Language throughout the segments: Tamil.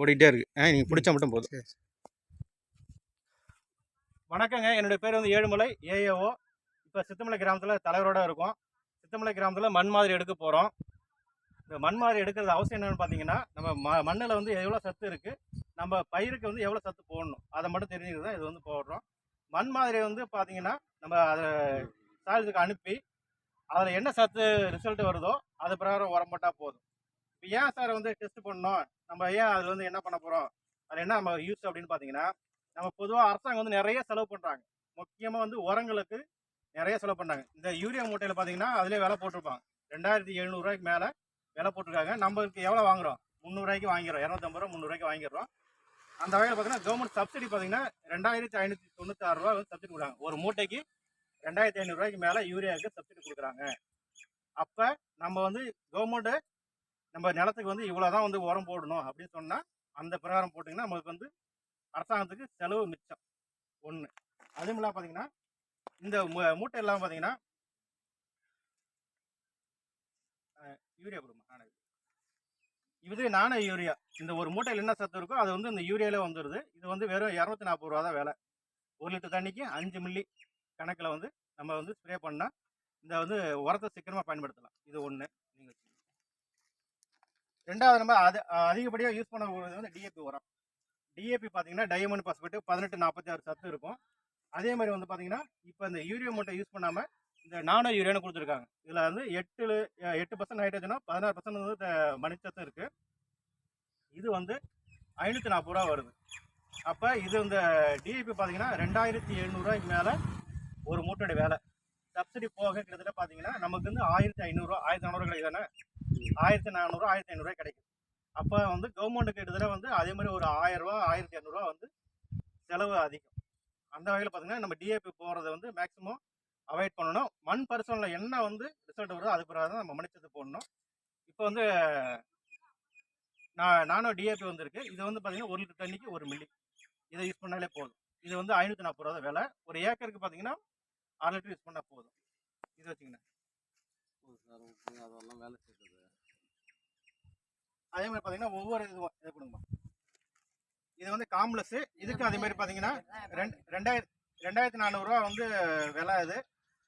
ஓடிக்கிட்டே இருக்கு. ஆ நீங்கள் பிடிச்சா மட்டும் போதும். வணக்கங்க. என்னுடைய பேர் வந்து ஏழுமலை ஏஏஓ. இப்போ சித்தமலை கிராமத்தில் தலைவரோட இருக்கோம். சித்தமலை கிராமத்தில் மண் மாதிரி எடுக்க போகிறோம் இந்த மண் மாதிரி எடுக்கிறது அவசியம் என்னன்னு பார்த்தீங்கன்னா நம்ம ம மண்ணில் வந்து எவ்வளோ சத்து இருக்குது நம்ம பயிருக்கு வந்து எவ்வளோ சத்து போடணும் அதை மட்டும் தெரிஞ்சுக்கிறது தான் இது வந்து போடுறோம். மண் மாதிரி வந்து பார்த்தீங்கன்னா நம்ம அதை சாயத்துக்கு அனுப்பி அதில் என்ன சத்து ரிசல்ட் வருதோ அது பிரகாரம் உரம் போட்டால் போதும். இப்போ ஏன் சார் வந்து டெஸ்ட் பண்ணணும்? நம்ம ஏன் அதில் வந்து என்ன பண்ண போகிறோம் அதில் என்ன நம்ம யூஸ் அப்படின்னு பார்த்தீங்கன்னா நம்ம பொதுவாக அரசாங்கம் வந்து நிறைய செலவு பண்ணுறாங்க முக்கியமாக வந்து உரங்களுக்கு நிறைய செலவு பண்ணுறாங்க இந்த யூரியா மூட்டையில் பார்த்தீங்கன்னா அதிலே விலை போட்டிருப்பாங்க. ரெண்டாயிரத்தி எழுநூறுவாய்க்கு மேலே விலை போட்டிருக்காங்க. நம்மளுக்கு எவ்வளோ வாங்குறோம்? முந்நூறுரூவாய்க்கு வாங்கிறோம். இரநூத்தம்பது ரூபா முந்நூறுரூவாய்க்கு வாங்கிடுறோம். அந்த வகையில் பார்த்தீங்கன்னா கவர்மெண்ட் சப்சிடி பார்த்தீங்கன்னா ரெண்டாயிரத்தி ஐநூற்றி தொண்ணூத்தாறு ரூபா வந்து சப்சிடி கொடுக்குறாங்க. ஒரு மூட்டைக்கு ரெண்டாயிரத்தி ஐநூறுரூவாய்க்கு மேலே யூரியாவுக்கு சப்சிடி கொடுக்குறாங்க. அப்போ நம்ம வந்து கவர்மெண்ட்டு நம்ம நிலத்துக்கு வந்து இவ்வளோ தான் வந்து உரம் போடணும் அப்படின்னு சொன்னால் அந்த பிரகாரம் போட்டிங்கன்னா நமக்கு வந்து அரசாங்கத்துக்கு செலவு மிச்சம். ஒன்று அதுவும் இல்லாமல் பார்த்தீங்கன்னா இந்த மூட்டை எல்லாம் பார்த்தீங்கன்னா யூரியா கொடுமா நானே இது. நானே யூரியா. இந்த ஒரு மூட்டையில் என்ன சத்து இருக்கோ அது வந்து இந்த யூரியாலே வந்துடுது இது வந்து வெறும் இரநூத்தி நாற்பது ரூபா தான் விலை. ஒரு லிட்டர் தண்ணிக்கு அஞ்சு மில்லி கணக்கில் வந்து நம்ம வந்து ஸ்ப்ரே பண்ணால் இந்த வந்து உரத்தை சீக்கிரமாக பயன்படுத்தலாம். இது ஒன்று ரெண்டாவது நம்ம அது அதிகப்படியாக யூஸ் பண்ண வந்து டிஏபி உரம். டிஏபி பார்த்தீங்கன்னா டைமண்ட் பாஸ்பேட்டு பதினெட்டு நாற்பத்தி ஆறு சத்து இருக்கும். அதே மாதிரி வந்து பார்த்தீங்கன்னா இப்போ இந்த யூரியா மூட்டை யூஸ் பண்ணாமல் இந்த நானோ யூரியான்னு கொடுத்துருக்காங்க. இதில் வந்து எட்டு எட்டு பர்சன்ட் ஹைட்ரஜனும் பதினாறு பர்சன்ட் வந்து மணிச்சத்து இருக்குது இது வந்து ஐநூற்றி நாற்பது ரூபா வருது. அப்போ இது இந்த டிஏபி பார்த்தீங்கன்னா ரெண்டாயிரத்தி எழுநூறுவாய்க்கு மேலே ஒரு மூட்டோட வேலை. சப்சிடி போக கிட்டத்தட்ட பார்த்தீங்கன்னா நமக்கு வந்து ஆயிரத்தி ஐநூறுரூவா ஆயிரத்தி நானூறு கிடைக்குதானே ஆயிரத்தி நானூறு ஆயிரத்தி ஐநூறுரூவா கிடைக்கும் அப்போ வந்து கவர்மெண்ட்டுக்கு கிட்டத்தட்ட வந்து அதே மாதிரி ஒரு ஆயிரரூவா ஆயிரத்தி இரநூறுவா வந்து செலவு அதிகம். அந்த வகையில் பார்த்தீங்கன்னா நம்ம டிஏபி போகிறத வந்து மேக்ஸிமம் அவாய்ட் பண்ணணும். மண் பரிசோதனையில் என்ன வந்து ரிசல்ட் வருதோ அது பிறகு தான் நம்ம மன்னிச்சது போடணும். இப்போ வந்து நான் நானும் டிஏபி வந்திருக்கு. இது வந்து பார்த்தீங்கன்னா ஒரு லிட்டர் தண்ணிக்கு ஒரு மில்லி இதை யூஸ் பண்ணாலே போதும். இது வந்து ஐநூற்றி நாற்பது ரூபா விலை. ஒரு ஏக்கருக்கு பார்த்தீங்கன்னா அரை லிட்டர் யூஸ் பண்ணால் போதும். இது வச்சுங்கண்ணா அதெல்லாம் வேலை அதே மாதிரி பார்த்தீங்கன்னா ஒவ்வொரு இதுவும் இதை கொடுங்கம்மா இது வந்து காம்ப்ளஸ் இதுக்கு அதே மாதிரி பார்த்தீங்கன்னா ரெண்டு ரெண்டாயிரத்தி ரெண்டாயிரத்தி நானூறுரூவா வந்து விலை இது.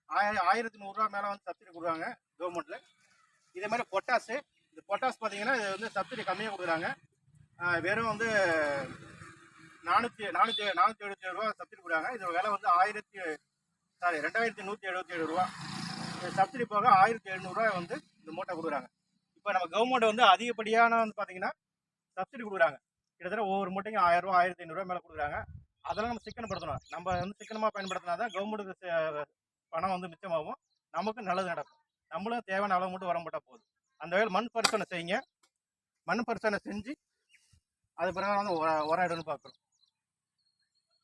ஆயிர ஆயிரத்தி நூறுரூவா மேலே வந்து சப்சிடி கொடுக்குறாங்க கவர்மெண்ட்டில் இதே மாதிரி பொட்டாஸு இந்த பொட்டாஸ் பார்த்தீங்கன்னா இது வந்து சப்சிடி கம்மியாக கொடுக்குறாங்க. வெறும் வந்து நானூற்றி நானூற்றி நானூற்றி எழுபத்தி ஏழு ரூபா சப்சிடி கொடுக்குறாங்க. இது விலை வந்து ஆயிரத்தி சாரி ரெண்டாயிரத்தி நூற்றி எழுபத்தி ஏழு ரூபா. சப்சிடி போக ஆயிரத்தி எழுநூறுவா வந்து இந்த மூட்டை கொடுக்குறாங்க. இப்போ நம்ம கவர்மெண்ட் வந்து அதிகப்படியான வந்து பார்த்தீங்கன்னா சப்சிடி கொடுக்குறாங்க. கிட்டத்தட்ட ஒவ்வொரு மூட்டைக்கும் ஆயிரம் ரூபா ஆயிரத்தி ஐநூறுரூவா மேலே கொடுக்குறாங்க. அதெல்லாம் நம்ம சிக்கனப்படுத்தணும். நம்ம வந்து சிக்கனமாக பயன்படுத்தினா தான் கவர்மெண்ட்டுக்கு பணம் வந்து மிச்சமாகும். நமக்கு நல்லது நடக்கும். நம்மளும் தேவையான அளவு மட்டும் வர போதும். அந்த வகையில் மண் பரிசோதனை செய்யுங்க. மண் பரிசோதனை செஞ்சு அது பிறகு வந்து உர உரம் இடம்னு பார்க்குறோம்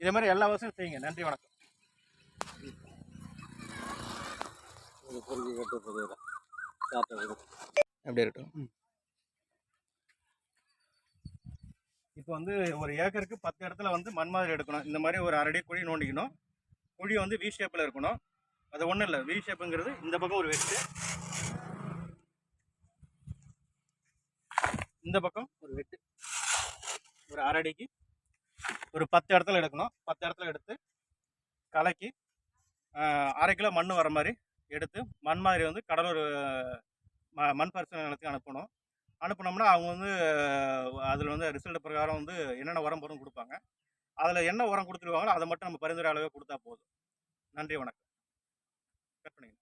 இதே மாதிரி எல்லா வருஷமும் செய்யுங்க. நன்றி வணக்கம். ஒரு பொறுக்கி கட்டு அப்படி இருக்கட்டும். இப்போ வந்து ஒரு ஏக்கருக்கு பத்து இடத்துல வந்து மண் மாதிரி எடுக்கணும். இந்த மாதிரி ஒரு அரடி குழி நோண்டிக்கணும். குழி வந்து வி ஷேப்பில் இருக்கணும். அது ஒன்றும் இல்லை. வி ஷேப்புங்கிறது இந்த பக்கம் ஒரு வெட்டு இந்த பக்கம் ஒரு வெட்டு ஒரு அரடிக்கு ஒரு பத்து இடத்துல எடுக்கணும். பத்து இடத்துல எடுத்து கலக்கி அரை கிலோ மண் வர மாதிரி எடுத்து மண் மாதிரி வந்து கடலூர் ம மண் பரிசோதனை நிலத்துக்கு அனுப்பணும். அனுப்புனோம்னா அவங்க வந்து அதில் வந்து ரிசல்ட் பிரகாரம் வந்து என்னென்ன உரம் போடும் கொடுப்பாங்க. அதில் என்ன உரம் கொடுத்துருவாங்களோ அதை மட்டும் நம்ம பரிந்துரை அளவே கொடுத்தா போதும். நன்றி வணக்கம். கட் பண்ணிங்க